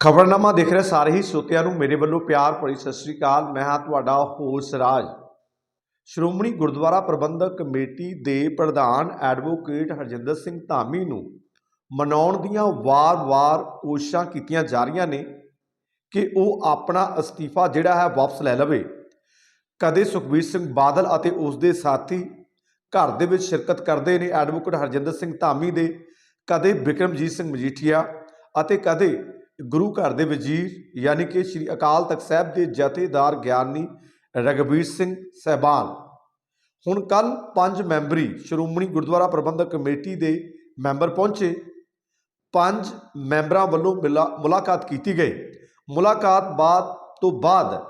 ਖਬਰਨਾਮਾ ਦੇਖ ਰਹੇ, ਸਾਰੇ ਹੀ ਸੋਤਿਆਂ ਨੂੰ ਮੇਰੇ ਵੱਲੋਂ ਪਿਆਰ ਭਰੀ ਸਤਿ ਸ੍ਰੀ ਅਕਾਲ। ਮੈਂ ਹਾਂ ਤੁਹਾਡਾ ਹੋਸ ਰਾਜ ਸ਼੍ਰੋਮਣੀ ਗੁਰਦੁਆਰਾ ਪ੍ਰਬੰਧਕ ਕਮੇਟੀ ਦੇ ਪ੍ਰਧਾਨ ਐਡਵੋਕੇਟ ਹਰਜਿੰਦਰ ਸਿੰਘ ਧਾਮੀ ਨੂੰ ਮਨਾਉਣ ਦੀਆਂ ਵਾਰ-ਵਾਰ ਕੋਸ਼ਿਸ਼ਾਂ ਕੀਤੀਆਂ ਜਾ ਰਹੀਆਂ ਨੇ ਕਿ ਉਹ ਆਪਣਾ ਅਸਤੀਫਾ ਜਿਹੜਾ ਹੈ ਵਾਪਸ ਲੈ ਲਵੇ। ਕਦੇ ਸੁਖਬੀਰ ਸਿੰਘ ਬਾਦਲ ਅਤੇ ਉਸ ਦੇ ਸਾਥੀ ਘਰ ਦੇ ਵਿੱਚ ਸ਼ਿਰਕਤ ਕਰਦੇ ਨੇ ਐਡਵੋਕੇਟ ਹਰਜਿੰਦਰ ਸਿੰਘ ਧਾਮੀ ਦੇ, ਕਦੇ ਬਿਕਰਮਜੀਤ ਸਿੰਘ ਮਜੀਠੀਆ ਅਤੇ ਕਦੇ ਗੁਰੂ ਘਰ ਦੇ ਵਜ਼ੀਰ ਯਾਨੀ ਕਿ ਸ੍ਰੀ ਅਕਾਲ ਤਖਤ ਸਾਹਿਬ ਦੇ ਜਥੇਦਾਰ ਗਿਆਨੀ ਰਗਵੀਰ ਸਿੰਘ ਸਹਿਬਾਨ। ਹੁਣ ਕੱਲ ਪੰਜ ਮੈਂਬਰੀ ਸ਼੍ਰੋਮਣੀ ਗੁਰਦੁਆਰਾ ਪ੍ਰਬੰਧਕ ਕਮੇਟੀ ਦੇ ਮੈਂਬਰ ਪਹੁੰਚੇ। ਪੰਜ ਮੈਂਬਰਾਂ ਵੱਲੋਂ ਮਿਲਾ- ਮੁਲਾਕਾਤ ਕੀਤੀ ਗਈ। ਮੁਲਾਕਾਤ ਬਾਅਦ ਤੋਂ ਬਾਅਦ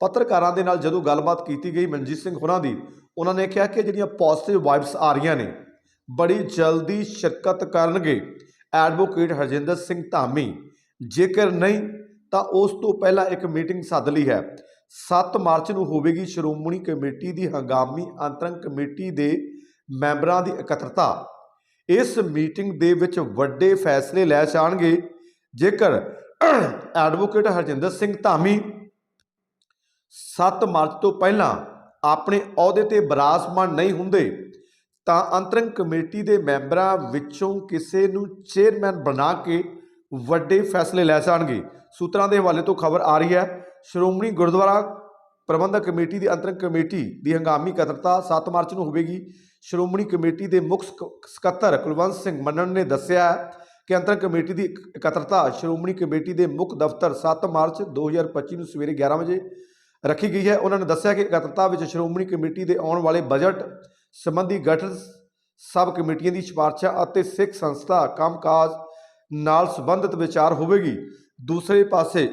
ਪੱਤਰਕਾਰਾਂ ਦੇ ਨਾਲ ਜਦੋਂ ਗੱਲਬਾਤ ਕੀਤੀ ਗਈ ਮਨਜੀਤ ਸਿੰਘ ਹੋਰਾਂ ਦੀ, ਉਹਨਾਂ ਨੇ ਕਿਹਾ ਕਿ ਜਿਹੜੀਆਂ ਪੋਜ਼ਿਟਿਵ ਵਾਈਬਸ ਆ ਰਹੀਆਂ ਨੇ, ਬੜੀ ਜਲਦੀ ਸ਼ਿਰਕਤ ਕਰਨਗੇ। ਐਡਵੋਕੇਟ ਹਰਜਿੰਦਰ ਸਿੰਘ ਧਾਮੀ ਜੇਕਰ ਨਹੀਂ, ਤਾਂ ਉਸ ਤੋਂ ਪਹਿਲਾਂ ਇੱਕ ਮੀਟਿੰਗ ਸੱਦ ਲਈ ਹੈ। 7 ਮਾਰਚ ਨੂੰ ਹੋਵੇਗੀ ਸ਼੍ਰੋਮਣੀ ਕਮੇਟੀ ਦੀ ਹੰਗਾਮੀ ਅੰਤਰੰਗ ਕਮੇਟੀ ਦੇ ਮੈਂਬਰਾਂ ਦੀ ਇਕੱਤਰਤਾ। ਇਸ ਮੀਟਿੰਗ ਦੇ ਵਿੱਚ ਵੱਡੇ ਫੈਸਲੇ ਲੈ ਜਾਣਗੇ। ਜੇਕਰ ਐਡਵੋਕੇਟ ਹਰਜਿੰਦਰ ਸਿੰਘ ਧਾਮੀ 7 ਮਾਰਚ ਤੋਂ ਪਹਿਲਾਂ ਆਪਣੇ ਅਹੁਦੇ ਤੇ ਬਰਾਸਮਾਨ ਨਹੀਂ ਹੁੰਦੇ, ਤਾਂ ਅੰਤਰੰਗ ਕਮੇਟੀ ਦੇ ਮੈਂਬਰਾਂ ਵਿੱਚੋਂ ਕਿਸੇ ਨੂੰ ਚੇਅਰਮੈਨ ਬਣਾ ਕੇ ਵੱਡੇ ਫੈਸਲੇ ਲੈ ਜਾਣਗੇ। ਸੂਤਰਾਂ ਦੇ ਹਵਾਲੇ ਤੋਂ ਖਬਰ ਆ ਰਹੀ ਹੈ, ਸ਼੍ਰੋਮਣੀ ਗੁਰਦੁਆਰਾ ਪ੍ਰਬੰਧਕ ਕਮੇਟੀ ਦੀ ਅੰਤਰੰਗ ਕਮੇਟੀ ਦੀ ਹੰਗਾਮੀ ਇਕੱਤਰਤਾ 7 ਮਾਰਚ ਨੂੰ ਹੋਵੇਗੀ। ਸ਼੍ਰੋਮਣੀ ਕਮੇਟੀ ਦੇ ਮੁੱਖ ਸਕੱਤਰ ਕੁਲਵੰਤ ਸਿੰਘ ਮੰਨਣ ਨੇ ਦੱਸਿਆ ਹੈ ਕਿ ਅੰਤਰੰਗ ਕਮੇਟੀ ਦੀ ਇਕੱਤਰਤਾ ਸ਼੍ਰੋਮਣੀ ਕਮੇਟੀ ਦੇ ਮੁੱਖ ਦਫ਼ਤਰ 7 ਮਾਰਚ 2025 ਨੂੰ ਸਵੇਰੇ 11 ਵਜੇ ਰੱਖੀ ਗਈ ਹੈ। ਉਹਨਾਂ ਨੇ ਦੱਸਿਆ ਕਿ ਇਕੱਤਰਤਾ ਵਿੱਚ ਸ਼੍ਰੋਮਣੀ ਕਮੇਟੀ ਦੇ ਆਉਣ ਵਾਲੇ ਬਜਟ ਸੰਬੰਧੀ ਗਠਨ ਸਬ ਕਮੇਟੀਆਂ ਦੀ ਸਿਫਾਰਸ਼ਾਂ ਅਤੇ ਸਿੱਖ ਸੰਸਥਾ ਕੰਮਕਾਜ ਨਾਲ ਸੰਬੰਧਿਤ ਵਿਚਾਰ ਹੋਵੇਗੀ। ਦੂਸਰੇ ਪਾਸੇ,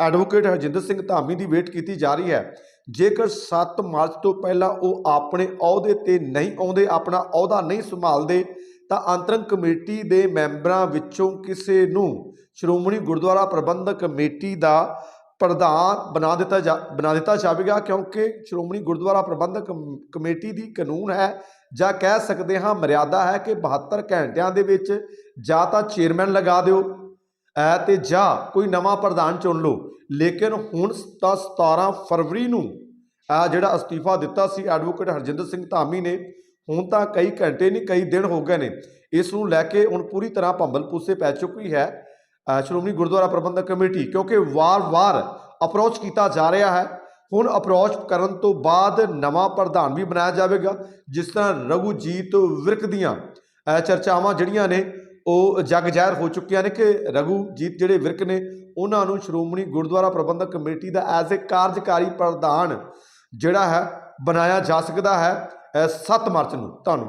ਐਡਵੋਕੇਟ ਹਰਜਿੰਦਰ ਸਿੰਘ ਧਾਮੀ ਦੀ ਵੇਟ ਕੀਤੀ ਜਾ ਰਹੀ ਹੈ। ਜੇਕਰ 7 ਮਾਰਚ ਤੋਂ ਪਹਿਲਾਂ ਉਹ ਆਪਣੇ ਅਹੁਦੇ ਤੇ ਨਹੀਂ ਆਉਂਦੇ, ਆਪਣਾ ਅਹੁਦਾ ਨਹੀਂ ਸੰਭਾਲਦੇ, ਤਾਂ ਅੰਤਰੰਗ ਕਮੇਟੀ ਦੇ ਮੈਂਬਰਾਂ ਵਿੱਚੋਂ ਕਿਸੇ ਨੂੰ ਸ਼੍ਰੋਮਣੀ ਗੁਰਦੁਆਰਾ ਪ੍ਰਬੰਧਕ ਕਮੇਟੀ ਦਾ ਪ੍ਰਧਾਨ ਬਣਾ ਦਿੱਤਾ ਜਾ, ਬਣਾ ਦਿੱਤਾ ਜਾਵੇਗਾ ਕਿਉਂਕਿ ਸ਼੍ਰੋਮਣੀ ਗੁਰਦੁਆਰਾ ਪ੍ਰਬੰਧਕ ਕਮ- ਕਮੇਟੀ ਦੀ ਕਾਨੂੰਨ ਹੈ ਜਾਂ ਕਹਿ ਸਕਦੇ ਹਾਂ ਮਰਿਆਦਾ ਹੈ ਕਿ 72 ਘੰਟਿਆਂ ਦੇ ਵਿੱਚ ਜਾਂ ਤਾਂ ਚੇਅਰਮੈਨ ਲਗਾ ਦਿਓ, ਐ ਤੇ ਜਾਂ ਕੋਈ ਨਵਾਂ ਪ੍ਰਧਾਨ ਚੁਣ ਲਓ। ਲੇਕਿਨ ਹੁਣ ਤਾਂ 17 ਫਰਵਰੀ ਨੂੰ ਆ ਜਿਹੜਾ ਅਸਤੀਫਾ ਦਿੱਤਾ ਸੀ ਐਡਵੋਕੇਟ ਹਰਜਿੰਦਰ ਸਿੰਘ ਧਾਮੀ ਨੇ, ਹੁਣ ਤਾਂ ਕਈ ਘੰਟੇ ਨਹੀਂ, ਕਈ ਦਿਨ ਹੋ ਗਏ ਨੇ। ਇਸ ਨੂੰ ਲੈ ਕੇ ਹੁਣ ਪੂਰੀ ਤਰ੍ਹਾਂ ਭੰਬਲ ਪੂਸੇ ਪੈ ਚੁੱਕੀ ਹੈ। ਸ਼੍ਰੋਮਣੀ ਗੁਰਦੁਆਰਾ ਪ੍ਰਬੰਧਕ ਕਮੇਟੀ, ਕਿਉਂਕਿ ਵਾਰ-ਵਾਰ ਅਪਰੋਚ ਕੀਤਾ ਜਾ ਰਿਹਾ ਹੈ। ਹੁਣ ਅਪਰੋਚ ਕਰਨ ਤੋਂ ਬਾਅਦ ਨਵਾਂ ਪ੍ਰਧਾਨ ਵੀ ਬਣਾਇਆ ਜਾਵੇਗਾ, ਜਿਸ ਤਰ੍ਹਾਂ ਰਘੂਜੀਤ ਵਿਰਕ ਦੀਆਂ ਚਰਚਾਵਾਂ ਜਿਹੜੀਆਂ ਨੇ, ਉਹ ਜਗ ਜ਼ਾਹਿਰ ਹੋ ਚੁੱਕੀਆਂ ਨੇ ਕਿ ਰਘੂਜੀਤ ਜਿਹੜੇ ਵਿਰਕ ਨੇ, ਉਹਨਾਂ ਨੂੰ ਸ਼੍ਰੋਮਣੀ ਗੁਰਦੁਆਰਾ ਪ੍ਰਬੰਧਕ ਕਮੇਟੀ ਦਾ ਐਜ਼ ਅ ਕਾਰਜਕਾਰੀ ਪ੍ਰਧਾਨ ਜਿਹੜਾ ਹੈ, ਬਣਾਇਆ ਜਾ ਸਕਦਾ ਹੈ 7 ਮਾਰਚ ਨੂੰ। ਧੰਨਵਾਦ।